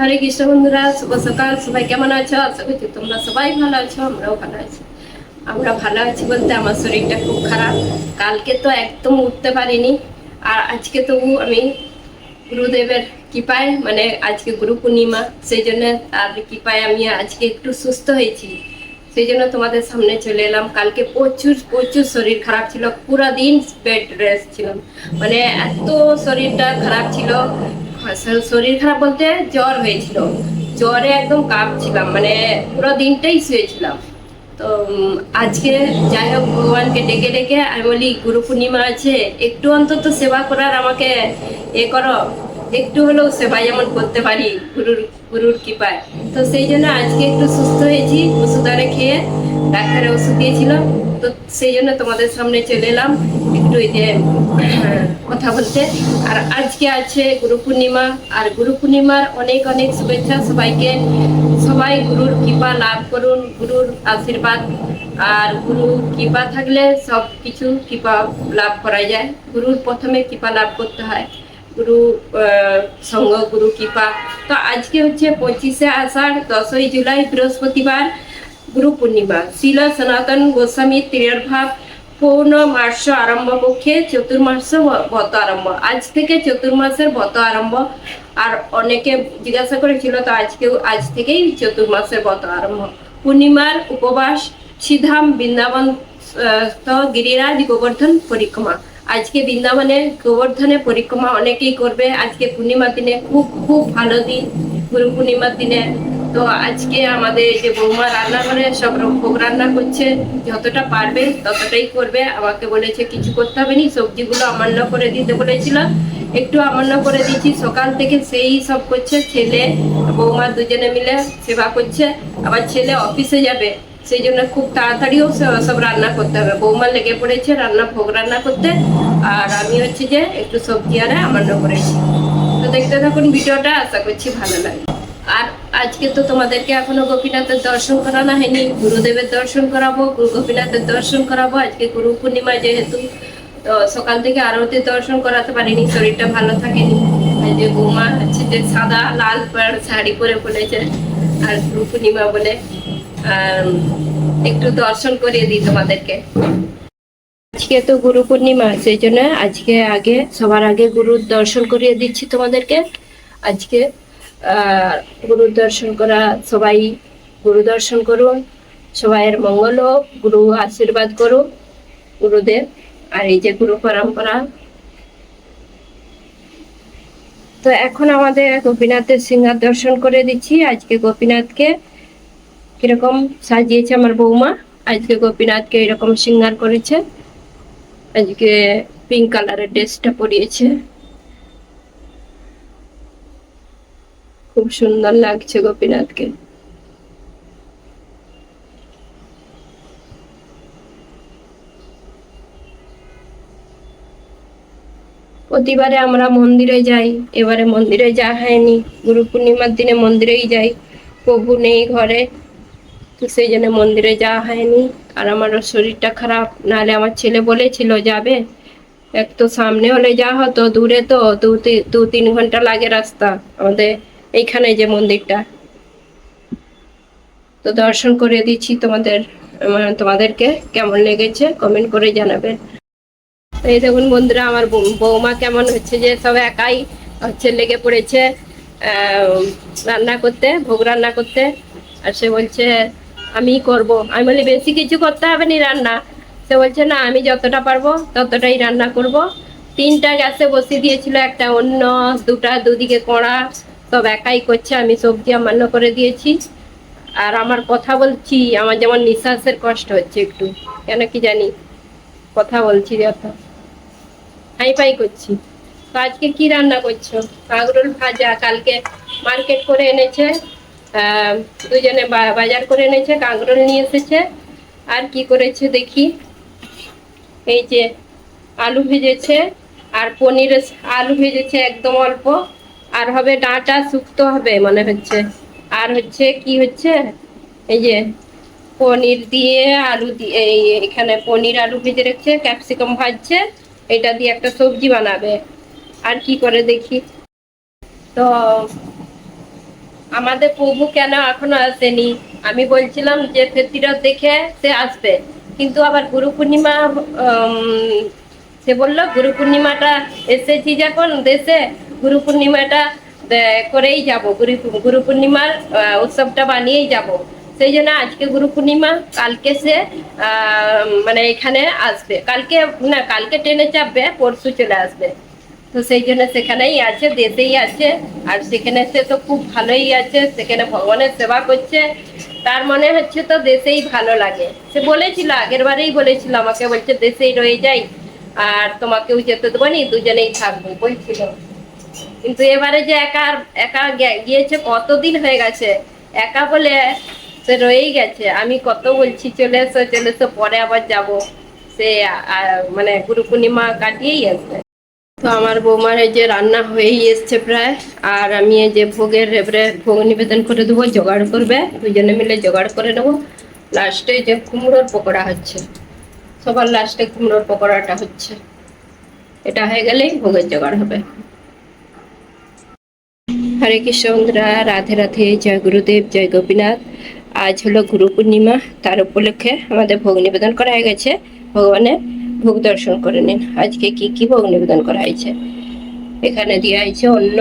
হরে কৃষ্ণ বন্ধুরা, শুভ সকাল। সবাই কেমন আছো? আশা করছি তোমরা সবাই ভালো আছো, আমরাও ভালো আছি। আমরা ভালো আছি বলতে আমার শরীরটা খুব খারাপ। কালকে তো একদম উঠতে পারিনি। আর আজকে তবু আমি গুরুদেবের কৃপায় মানে আজকে গুরু পূর্ণিমা, সেই জন্য তার কৃপায় আমি আজকে একটু সুস্থ হয়েছি। সেই জন্য তোমাদের সামনে চলে এলাম। কালকে প্রচুর প্রচুর শরীর খারাপ ছিল। পুরো দিন বেড রেস্ট ছিলাম। মানে এত শরীরটা খারাপ ছিল শরীর খারাপ বলতে জ্বর হয়েছিল। জ্বরে একদম কাঁপছিলাম মানে পুরো দিনটাই শুয়েছিলাম। তো আজকে যাই হোক, ভগবানকে ডেকে ডেকে আমি বলি গুরু পূর্ণিমা আছে, একটু অন্তত সেবা করার আমাকে এ করো। একটু হলেও সেবা যেমন করতে পারি, গুরুর গুরুর কৃপায়। তো সেই জন্য আজকে একটু সুস্থ হয়েছি, ওষুধ খেয়ে ডাক্তারে ওষুধ দিয়েছিল তো সেই জন্য তোমাদের সামনে চলে এলাম। একটু এই যে কথা বলতে আর আজকে আছে গুরু পূর্ণিমা, আর গুরু পূর্ণিমার অনেক অনেক শুভেচ্ছা সবাইকে। সবাই গুরুর কৃপা লাভ করুন, গুরুর আশীর্বাদ। আর গুরু কৃপা থাকলে সব কিছু কৃপা লাভ করা যায়। গুরুর প্রথমে কৃপা লাভ করতে হয়। গুরু সঙ্গ, গুরু কৃপা। তো আজকে হচ্ছে পঁচিশে আষাঢ়, দশই জুলাই, বৃহস্পতিবার, গুরু পূর্ণিমা। শিল সনাতন গোস্বামী ত্রির্ভাব পৌর্ণমাস আরম্ভ পক্ষে চতুর্মাস ব্রত আরম্ভ। আজ থেকে চতুর্মাসের ব্রত আরম্ভ। আর অনেকে জিজ্ঞাসা করেছিল, তো আজকেও আজ থেকেই চতুর্মাসের ব্রত আরম্ভ। পূর্ণিমার উপবাস, সিধাম বৃন্দাবন গিরিরাজ গোবর্ধন পরিক্রমা। আজকে বৃন্দাবনে গোবর্ধনে পরিক্রমা অনেকেই করবে। আজকে পূর্ণিমার দিনে খুব খুব ভালো দিন। গুরু পূর্ণিমার দিনে তো আজকে আমাদের যে বৌমা রান্নাঘরে সব রকম রান্না করছে, যতটা পারবে ততটাই করবে। আমাকে বলেছে কিছু করতে হবে নি, সবজিগুলো আমান্য করে দিতে বলেছিল। একটু আমান্য করে দিয়েছি, সকাল থেকে সেই সব করছে, ছেলে, বৌমা দুজনে মিলে সেবা করছে। আবার ছেলে অফিসে যাবে, সেই জন্য খুব তাড়াতাড়িও সব- রান্না করতে হবে। বৌমা লেগে পড়েছে রান্না, ভোগ রান্না করতে। আর আমি হচ্ছে যে একটু সবজি আরে আমান্য করেছি। তো দেখতে থাকুন, ভিডিওটা, আশা করছি ভালো লাগে আর আজকে তো তোমাদেরকে এখনও গোপীনাথের দর্শন করানো হয়নি, গুরুদেবের দর্শন করাবো, গুরু গোপীনাথের দর্শন করাবো। আজকে গুরু পূর্ণিমা যেহেতু, তো সকাল থেকে আরতি দর্শন করাতে পারিনি, শরীরটা ভালো থাকেনি। যে বৌমা হচ্ছে যে সাদা, লাল শাড়ি পরে বলেছে, আর গুরু পূর্ণিমা বলে একটু দর্শন করিয়ে দিই তোমাদেরকে। আজকে তো গুরু পূর্ণিমা, সেই জন্য আজকে আগে, সবার আগে গুরুর দর্শন করিয়ে দিচ্ছি তোমাদেরকে। আজকে গুরুর দর্শন করা, সবাই গুরু দর্শন করুন, সবাইয়ের মঙ্গল হোক, গুরু আশীর্বাদ করুন, গুরুদেব, আর এই যে গুরু পরম্পরা। তো এখন আমাদের গোপীনাথের সিংহার দর্শন করে দিচ্ছি। আজকে গোপীনাথকে কীরকম সাজিয়েছে আমার বৌমা? আজকে গোপীনাথকে এরকম সিঙ্গার করেছে। আজকে পিঙ্ক কালারের ড্রেসটা পরিয়েছে। খুব সুন্দর লাগছে গোপীনাথকে। প্রতিবারে আমরা মন্দিরে যাই, এবারে মন্দিরে যাওয়া হয়নি। গুরু পূর্ণিমার দিনে মন্দিরেই যাই। প্রভু নেই ঘরে, তো সেই জন্য মন্দিরে যাওয়া হয়নি। আর আমারও শরীরটা খারাপ, নাহলে আমার ছেলে বলেছিল, যাবে? এক তো সামনে হলে যা হতো, দূরে তি- দু তিন ঘণ্টা লাগে রাস্তা। আমাদের এইখানে যে মন্দিরটা। তো দর্শন করে দিচ্ছি তোমাদের তোমাদেরকে কেমন লেগেছে কমেন্ট করে জানাবেন এই দেখুন বন্ধুরা, আমার বৌমা কেমন হচ্ছে যে সব একাই হচ্ছে লেগে পড়েছে রান্না করতে, ভোগ রান্না করতে। আর সে বলছে, আমি করব। আমি বলি, বেশি কিছু করতে হবে না রান্না। সে বলছে, না, আমি যতটা পারব ততটাই রান্না করব। তিনটা গ্যাসে বসিয়ে দিয়েছিল একটা অন্য দুটা, দুদিকে কড়া সব একাই করছে, আমি সবজি আমান্য করে দিয়েছি। আর আমার কথা বলছি, আমার যেমন নিঃশ্বাসের কষ্ট হচ্ছে একটু। কেন কি জানি? কথা বলছি যত। হাই ফাই করছি। তো আজকে কি রান্না করছ? কাঁকরোল ভাজা। কালকে মার্কেট করে এনেছে দুজনে বাজার করে এনেছে, কাঁকরোল নিয়ে এসেছে। আর কি করেছে দেখি? এই যে আলু ভেজেছে, আর পনির আলু ভেজেছে একদম অল্প। আর হবে ডাঁটা শুক্তো হবে মনে হচ্ছে। আর হচ্ছে কি হচ্ছে? এই যে পনির দিয়ে আলু দিয়ে এখানে পনির আলু ভেজে রেখেছে, ক্যাপসিকাম ভাজছে, এটা দিয়ে একটা সবজি বানাবে। আর কি করে দেখি? তো আমাদের প্রভু কেন এখনও আসেনি? আমি বলছিলাম যে ফেতিরত দেখে সে আসবে। কিন্তু আবার গুরু পূর্ণিমা সে বলল, গুরু পূর্ণিমাটা এসেছি যখন দেশে গুরু পূর্ণিমাটা করেই যাব, গুরু গুরু পূর্ণিমার উৎসবটা বানিয়েই যাব। সেই জন্য আজকে গুরু পূর্ণিমা কালকে সে মানে এখানে আসবে। কালকে, না, কালকে ট্রেনে চাপবে, পরশু চলে আসবে। তো সেই জন্য সেখানেই আছে, দেশেই আছে। আর সেখানে সে তো খুব ভালোই আছে, সেখানে ভগবানের সেবা করছে। তার মনে হচ্ছে তো দেশেই ভালো লাগে। সে বলেছিল, আগের বারেই বলেছিল, আমাকে বলছে, দেশেই রয়ে যাই, আর তোমাকেও যেতে দেবো নি, দুজনেই থাকব। বলছিল। কিন্তু এবারে যে একা একা গিয়েছে, কতদিন হয়ে গেছে? একা বলে সে রয়েই গেছে। আমি কত বলছি, চলে এসো চলে এসো, পরে আবার যাব। সে মানে গুরু পূর্ণিমা কাটিয়েই আসবে। তো আমার বৌমার এই যে রান্না হয়েই এসছে প্রায়। আর আমি এই যে ভোগের এবারে ভোগ নিবেদন করে দেবো, জোগাড় করবে। দুজনে মিলে জোগাড় করে নেব। লাস্টে যে কুমড়োর পকোড়া হচ্ছে। সবার লাস্টে কুমড়োর পকোড়াটা হচ্ছে। এটা হয়ে গেলেই ভোগের জোগাড় হবে। হরে কৃষ্ণ রাধে রাধে, জয় গুরুদেব, জয় গোপীনাথ। আজ হলো গুরু পূর্ণিমা, তার উপলক্ষে আমাদের ভোগ নিবেদন করা হয়ে গেছে। ভগবানের ভোগ দর্শন করে নিন। আজকে কি কি ভোগ নিবেদন করা হয়েছে? এখানে দেওয়া হয়েছে অন্ন,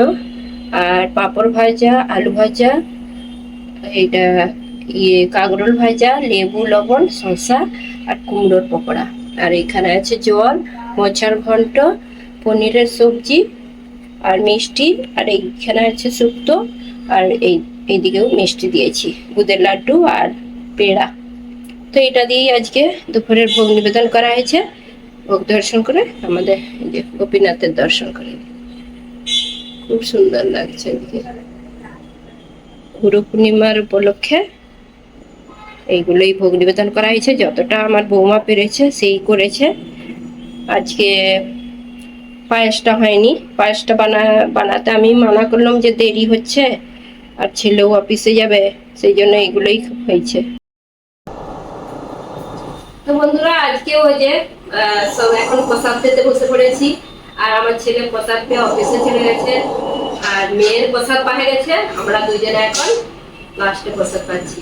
আর পাঁপড় ভাজা, আলু ভাজা এটা ইয়ে কাগরোল ভাজা, লেবু, লবণ, শসা, আর কুমড়োর পকোড়া। আর এখানে আছে জল মোচার ঘন্ট, পনিরের সবজি আর মিষ্টি, আর এইখানে আছে শুক্তো, আর এই, এইদিকেও মিষ্টি দিয়েছি, দুধের লাড্ডু আর পেড়া। তো এটা দিয়েই আজকে দুপুরের ভোগ নিবেদন করা হয়েছে। ভোগ দর্শন করে আমাদের যে গোপীনাথের দর্শন করে খুব সুন্দর লাগছে এদিকে। গুরু পূর্ণিমার উপলক্ষে এইগুলোই ভোগ নিবেদন করা হয়েছে। যতটা আমার বৌমা পেরেছে, সেই করেছে। আজকে পায়েসটা হয়নি। পায়েসটা বানা, বানাতে আমি মানা করলাম যে দেরি হচ্ছে আর ছেলেও অফিসে যাবে, সেই জন্য এগুলোই হয়েছে। তো বন্ধুরা, আজকে ওই যে সব এখন প্রসাদ পেতে বসে পড়েছি। আর আমার ছেলে প্রসাদ পেয়ে অফিসে চলে গেছে। আর মেয়ের প্রসাদ পাহে গেছে। আমরা দুজনে এখন লাস্টে প্রসাদ পাচ্ছি।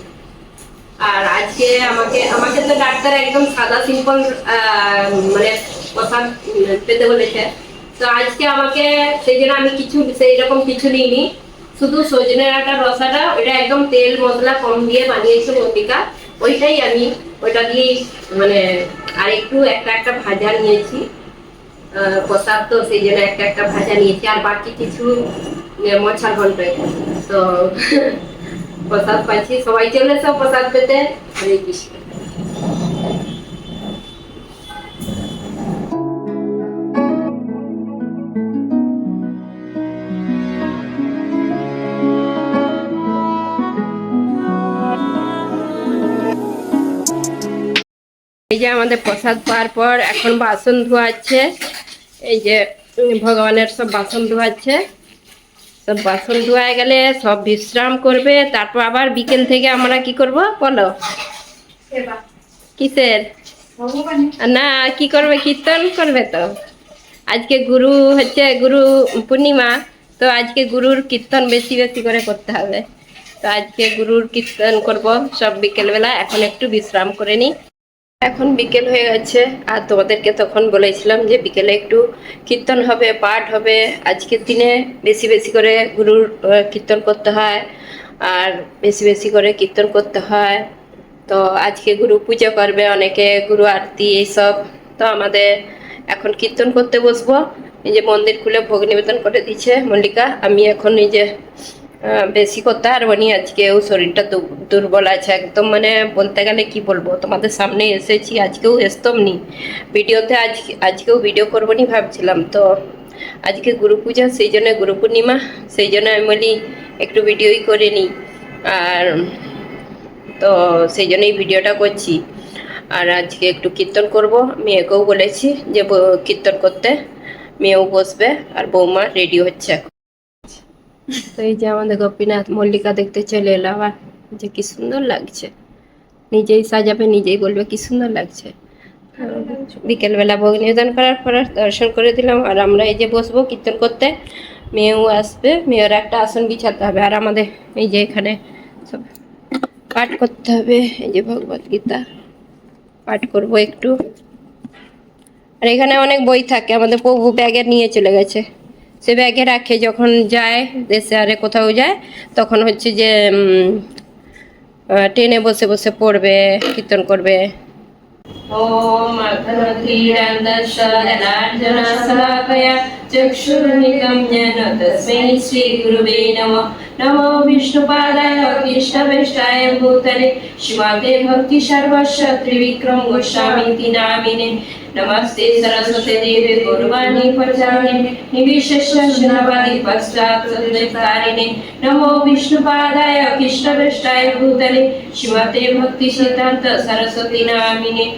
আর আজকে আমাকে আমাকে তো ডাক্তার একদম সাদা সিম্পল মানে প্রসাদ পেতে বলেছে। তো আজকে আমাকে সেই জন্য আমি কিছু, সেই রকম কিছু নিইনি শুধু সজনে ডাঁটা রসাটা, ওইটা একদম তেল মশলা কম দিয়ে বানিয়েছে মতিকা ওইটাই আমি, ওইটা দিয়েই মানে আর একটু একটা একটা ভাজা নিয়েছি। প্রসাদ তো সেই জন্য একটা একটা ভাজা নিয়েছি, আর বাকি কিছু মোছার ঘন্ট তো প্রসাদ পাচ্ছি সবাই চলে সব প্রসাদ পেতে? হরে কৃষ্ণ। এই যে আমাদের প্রসাদ পাওয়ার পর এখন বাসন ধোয়াচ্ছে। এই যে ভগবানের সব বাসন ধোয়াচ্ছে। সব বাসন ধোয়া গেলে সব বিশ্রাম করবে। তারপর আবার বিকেল থেকে আমরা কি করব বলো? কিসের? না, কি করবে? কীর্তন করবে তো। আজকে গুরু হচ্ছে গুরু পূর্ণিমা, তো আজকে গুরুর কীর্তন বেশি বেশি করে করতে হবে। তো আজকে গুরুর কীর্তন করব সব বিকেলবেলা। এখন একটু বিশ্রাম করে নিই। এখন বিকেল হয়ে গেছে, আর তোমাদেরকে তখন বলেছিলাম যে বিকেলে একটু কীর্তন হবে, পাঠ হবে। আজকের দিনে বেশি বেশি করে গুরুর কীর্তন করতে হয়, আর বেশি বেশি করে কীর্তন করতে হয়। তো আজকে গুরু পুজো করবে, অনেকে গুরু আরতি এইসব। তো আমাদের এখন কীর্তন করতে বসবো। এই যে মন্দির খুলে ভোগ নিবেদন করে দিচ্ছে মল্লিকা, আমি এখন এই যে বেশি করতে পারব নি। আজকেও শরীরটা দুর্বল আছে। একদম মানে বলতে গেলে কি বলব, তোমাদের সামনে এসেছি, আজকেও এসতাম নি। ভিডিওতে আজ আজকেও ভিডিও করব নি ভাবছিলাম। তো আজকে গুরু পূজা, সেই জন্য গুরু পূর্ণিমা, সেই জন্য আমি বলি একটু ভিডিওই করে নিই আর তো সেই জন্যই ভিডিওটা করছি। আর আজকে একটু কীর্তন করব। মেয়েকেও বলেছি যে কীর্তন করতে। মেয়েও বসবে। আর বৌমা রেডি হচ্ছে তো এই যে আমাদের গোপীনাথ মল্লিকা দেখতে চলে এলো আবার। যে কি সুন্দর লাগছে। নিজেই সাজাবে, নিজেই বলবে কি সুন্দর লাগছে। বিকেলবেলা ভোগ নিবেদন করার পর দর্শন করে দিলাম। আর আমরা এই যে বসবো কীর্তন করতে। মেয়েও আসবে, মেয়ের একটা আসন বিছাতে হবে। আর আমাদের এই যে এখানে সব পাঠ করতে হবে। এই যে ভগবত গীতা পাঠ করব একটু। আর এখানে অনেক বই থাকে। আমাদের প্রভু ব্যাগে নিয়ে চলে গেছে। সে ব্যাগে রাখে, যখন যায়, দেশে আরে কোথাও যায়, তখন হচ্ছে যে ট্রেনে বসে বসে পড়বে, কীর্তন করবে। ॐ अर्थनधीरन्दशरणार्जनशलाकया चक्षुर्नितं येन तस्मै श्रीगुरुवे नमः नमो विष्णुपादाय कृष्णवेष्टाय भूतले श्रीमते भक्ति सर्वस्व त्रिविक्रम गोस्वामीति नामिने नमस्ते सरस्वती देवे गौरवाणी प्रचारिणे निविशेष्य शून्यवादी पश्चात् सद्विकारिणे नमो विष्णुपादाय कृष्णवेष्टाय भूतले श्रीमते भक्ति सिद्धान्त सरस्वती नामिने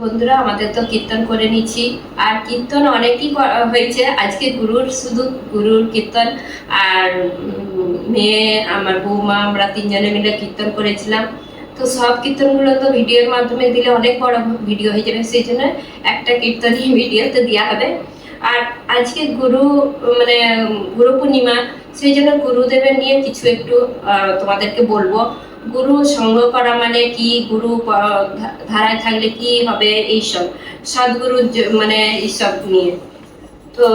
বন্ধুরা, আমাদের তো কীর্তন করে নিচ্ছি। আর কীর্তন অনেকই হয়েছে। আজকে গুরুর, শুধু গুরুর কীর্তন। আর মেয়ে, আমার বৌমা, আমরা তিনজনে মিলে কীর্তন করেছিলাম। তো সব কীর্তনগুলো তো ভিডিওর মাধ্যমে দিলে অনেক বড় ভিডিও হয়ে যাবে, সেই জন্য একটা কীর্তনই ভিডিওতে দেওয়া হবে। আর আজকে গুরু মানে গুরু পূর্ণিমা, সেই জন্য গুরুদেবের নিয়ে কিছু একটু তোমাদেরকে বলব। গুরু সংগ্রহ করা মানে কি? গুরু ধারায় থাকলে কি হবে? এইসব। সদ্গুরু মানে এইসব নিয়ে। তো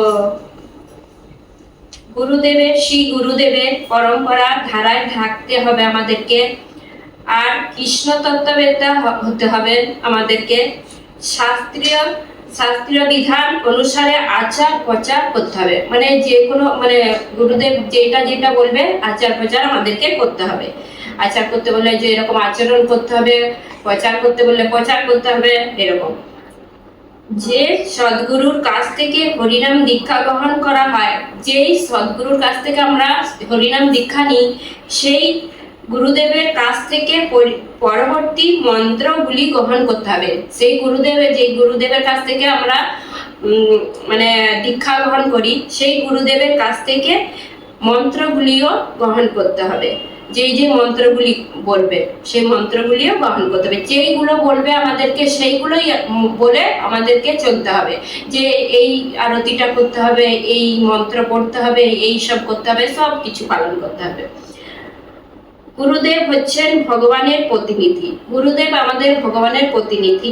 গুরুদেবের, শ্রী গুরুদেবের পরম্পরা ধারায় থাকতে হবে আমাদেরকে। আর কৃষ্ণ তত্ত্ববেত্তা হতে হবে আমাদেরকে। শাস্ত্রীয় শাস্ত্রীয় বিধান অনুসারে আচার প্রচার করতে হবে। মানে যে কোনো মানে গুরুদেব যেটা যেটা বলবে, আচার প্রচার আমাদেরকে করতে হবে। আচার করতে বললে যে এরকম আচরণ করতে হবে, প্রচার করতে বললে প্রচার করতে হবে, এরকম। যে সদ্গুরুর কাছ থেকে হরিনাম দীক্ষা গ্রহণ করা হয়, যেই সদ্গুরুর কাছ থেকে আমরা হরিনাম দীক্ষা নিই, সেই গুরুদেবের কাছ থেকে পরি- পরবর্তী মন্ত্রগুলি গ্রহণ করতে হবে। সেই গুরুদেবের যে গুরুদেবের কাছ থেকে আমরা মানে দীক্ষা গ্রহণ করি, সেই গুরুদেবের কাছ থেকে মন্ত্রগুলিও গ্রহণ করতে হবে। যেই যে মন্ত্রগুলি বলবে, সেই মন্ত্রগুলিও গ্রহণ করতে হবে। যেইগুলো বলবে আমাদেরকে, সেইগুলোই বলে আমাদেরকে চলতে হবে। যে এই আরতিটা করতে হবে, এই মন্ত্র পড়তে হবে, এই সব করতে হবে সব কিছু পালন করতে হবে। গুরুদেব হচ্ছেন ভগবানের প্রতিনিধি। গুরুদেব আমাদের ভগবানের প্রতিনিধি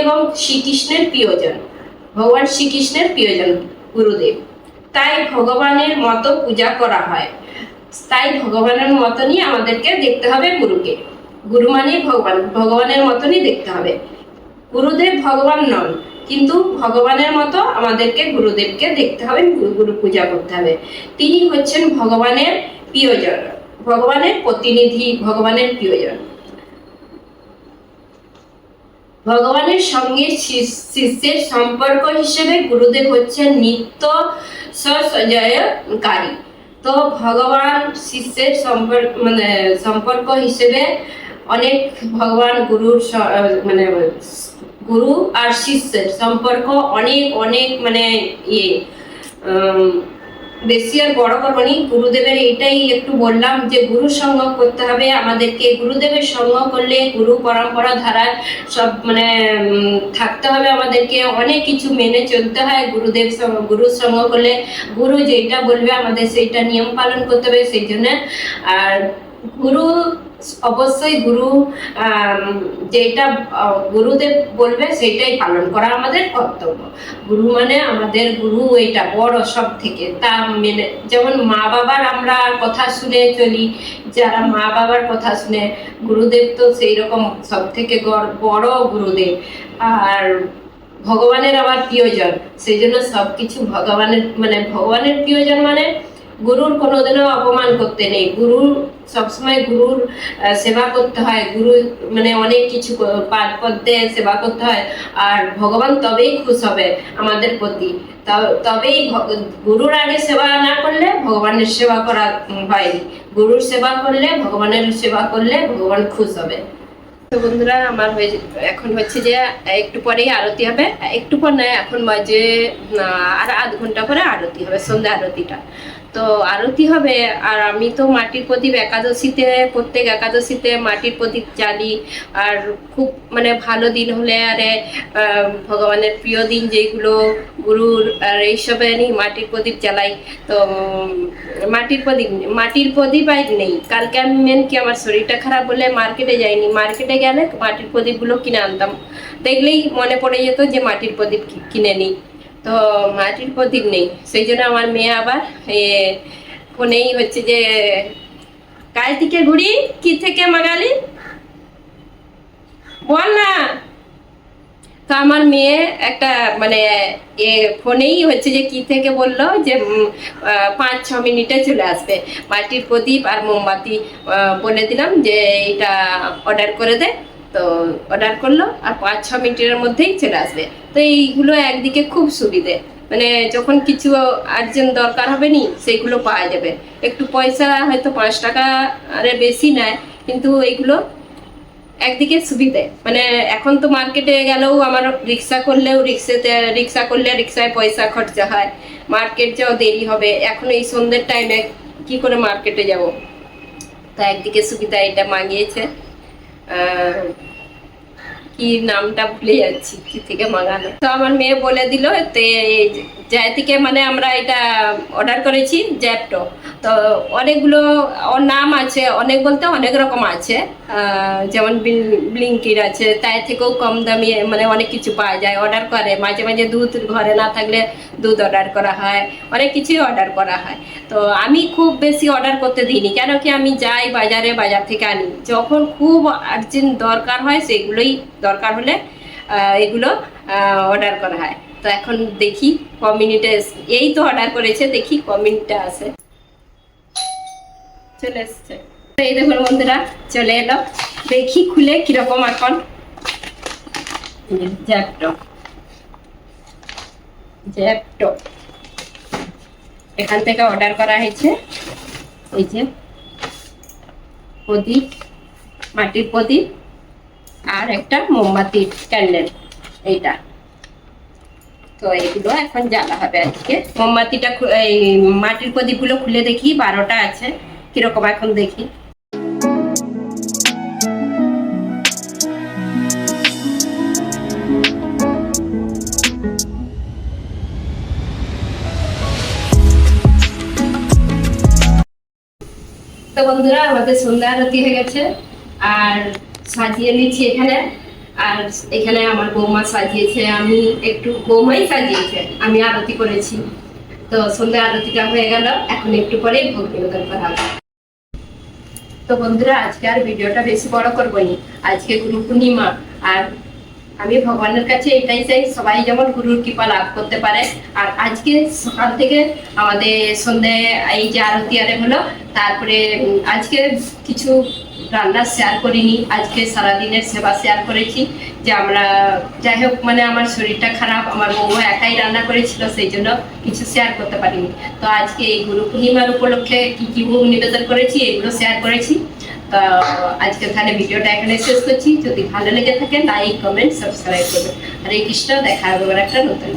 এবং শ্রীকৃষ্ণের প্রিয়জন। ভগবান শ্রীকৃষ্ণের প্রিয়জন গুরুদেব। তাই ভগবানের মতো পূজা করা হয়। তাই ভগবানের মতনই আমাদেরকে দেখতে হবে গুরুকে। গুরু মানে ভগবান, ভগবানের মতনই দেখতে হবে। গুরুদেব ভগবান নন, কিন্তু ভগবানের মতো আমাদেরকে গুরুদেবকে দেখতে হবে গুরু পূজা করতে হবে। তিনি হচ্ছেন ভগবানের প্রিয়জন। ভগবানের প্রতিনিধি, ভগবানের প্রিয়জন। ভগবানের সঙ্গে শিষ্যের সম্পর্ক হিসেবে গুরুদেব হচ্ছেন নিত্য সজয়কারী তো ভগবান শিষ্যের সম্পর্ক মানে সম্পর্ক হিসেবে অনেক ভগবান গুরুর মানে গুরু আর শিষ্যের সম্পর্ক অনেক অনেক মানে ইয়ে বেশি আর বড় করব নি। গুরুদেবের এটাই একটু বললাম যে, গুরু সঙ্গ করতে হবে। আমাদেরকে গুরুদেবের সঙ্গ করলে গুরু পরম্পরা ধারা সব মানে থাকতে হবে আমাদেরকে। অনেক কিছু মেনে চলতে হয় গুরুদেব সঙ্গ গুরুর সঙ্গ করলে। গুরু যেটা বলবে আমাদের সেইটা নিয়ম পালন করতে হবে সেই জন্য। আর গুরু অবশ্যই গুরু যেটা গুরুদেব বলবে সেটাই পালন করা আমাদের কর্তব্য। গুরু মানে আমাদের গুরু, এটা বড় সব থেকে তা মেনে, যেমন মা বাবার আমরা কথা শুনে চলি, যারা মা বাবার কথা শুনে, গুরুদেব তো সেই রকম সব থেকে বড় গুরুদেব। আর ভগবানের আবার প্রিয়জন সেই জন্য সব কিছু ভগবানের মানে ভগবানের প্রিয়জন মানে গুরুর কোনোদিনও অপমান করতে নেই। গুরুর, সবসময় গুরুর সেবা করতে হয়। গুরু মানে অনেক কিছু পাঠ পদ্মে সেবা করতে হয়। আর ভগবান তবেই খুশ হবে আমাদের প্রতি। তবেই গুরুর আগে সেবা না করলে ভগবানের সেবা করা হয়নি। গুরুর সেবা করলে, ভগবানের সেবা করলে ভগবান খুশ হবে। বন্ধুরা, আমার হয়ে, এখন হচ্ছে যে, একটু পরেই আরতি হবে। একটু পর নয়, এখন বাজে আর আধ ঘণ্টা পরে আরতি হবে, সন্ধ্যা আরতিটা। তো আরতি হবে। আর আমি তো মাটির প্রদীপ একাদশীতে, প্রত্যেক একাদশীতে মাটির প্রদীপ জ্বালি। আর খুব মানে ভালো দিন হলে আরে ভগবানের প্রিয় দিন যেগুলো, গুরুর আর এইসবে আমি মাটির প্রদীপ জ্বালাই। তো মাটির প্রদীপ মাটির প্রদীপ আর নেই। কালকে আমি মেন কি আমার শরীরটা খারাপ বলে মার্কেটে যাইনি। মার্কেটে গেলে মাটির প্রদীপগুলো কিনে আনতাম। দেখলেই মনে পড়ে যেত যে মাটির প্রদীপ কিনে নিই। তো মাটির প্রদীপ নেই। সেই জন্য আমার মেয়ে আবার ফোনেই হচ্ছে যে, কাল থেকে ঘুরি, কি থেকে মাগালি? বল না। তো আমার মেয়ে একটা মানে এ, ফোনেই হচ্ছে যে, কি থেকে বলল যে পাঁচ, ছ মিনিটে চলে আসবে। মাটির প্রদীপ আর মোমবাতি বলে দিলাম যে এটা অর্ডার করে দে। তো অর্ডার করল আর পাঁচ, ছ মিনিটের মধ্যেই চলে আসবে। তো এইগুলো একদিকে খুব সুবিধে। মানে যখন কিছু আর্জেন্ট দরকার হবে নি সেইগুলো পাওয়া যাবে। একটু পয়সা হয়তো পাঁচ টাকা আরে বেশি নেয়, কিন্তু এইগুলো একদিকে সুবিধে। মানে এখন তো মার্কেটে গেলেও আমার রিক্সা করলেও রিক্সাতে, রিক্সা করলে রিক্সায় পয়সা খরচা হয়। মার্কেট যাওয়া দেরি হবে। এখন এই সন্ধ্যের টাইমে কি করে মার্কেটে যাব? তা একদিকে সুবিধা এটা মাগিয়েছে কি নামটা ভুলে যাচ্ছি, কি থেকে মাগানো তো আমার মেয়ে বলে দিল, তে থেকে মানে আমরা এটা অর্ডার করেছি, জ্যাপটো। তো অনেকগুলো, ওর নাম আছে, অনেক বলতে অনেক রকম আছে। যেমন ব্লিঙ্কির আছে তাই থেকেও কম দামি মানে অনেক কিছু পাওয়া যায় অর্ডার করে। মাঝে মাঝে দুধ ঘরে না থাকলে দুধ অর্ডার করা হয়, অনেক কিছুই অর্ডার করা হয়। তো আমি খুব বেশি অর্ডার করতে দিইনি কেন কি আমি যাই বাজারে, বাজার থেকে আনি। যখন খুব আর্জেন্ট দরকার হয়, সেগুলোই দরকার হলে এগুলো অর্ডার করা হয়। তো এখন দেখি ক মিনিটে এই তো অর্ডার করেছে, দেখি ক মিনিটে আসে। চলে এসছে। এই দেখুন বন্ধুরা, চলে এলো। দেখি খুলে কীরকম এখন। জ্যাপটো। জ্যাপটো। এখান থেকে অর্ডার করা হয়েছে। এই যে প্রদীপ, মাটির প্রদীপ আর একটা মোমবাতির ক্যান্ডেল এইটা। তো এগুলো এখন জ্বালা হবে আজকে। মোমবাতিটা এই মাটির প্রদীপগুলো খুলে দেখি, বারোটা আছে। কীরকম এখন দেখি। তো বন্ধুরা, আমাদের সন্ধ্যা আরতি হয়ে গেছে। আর সাজিয়ে নিচ্ছি এখানে। আর এখানে আমার বৌমা সাজিয়েছে, আমি একটু বৌমাই সাজিয়েছে, আমি আরতি করেছি। তো সন্ধ্যা আরতিটা হয়ে গেল, এখন একটু পরেই ভোগ নিবেদন করা হবে। তো বন্ধুরা, আজকে আর ভিডিওটা বেশি বড় করব নি আজকে গুরু পূর্ণিমা। আর আমি ভগবানের কাছে এটাই চাই, সবাই যেমন গুরুর কৃপা লাভ করতে পারে। আর আজকে সকাল থেকে আমাদের সন্ধ্যে এই যে আরতি আরে হলো, তারপরে আজকে কিছু রান্না শেয়ার করিনি। আজকে সারাদিনের সেবা শেয়ার করেছি। যে আমরা, যাই হোক মানে আমার শরীরটা খারাপ, আমার বউ একাই রান্না করেছিল, সেই জন্য কিছু শেয়ার করতে পারিনি। তো আজকে এই গুরু পূর্ণিমার উপলক্ষে কি কি ভোগ নিবেদন করেছি, এগুলো শেয়ার করেছি। তো আজকে তাহলে ভিডিওটা এখানে শেষ করছি। যদি ভালো লেগে থাকে লাইক কমেন্ট সাবস্ক্রাইব করবেন হরে কৃষ্ণ, দেখা হবে একটা নতুন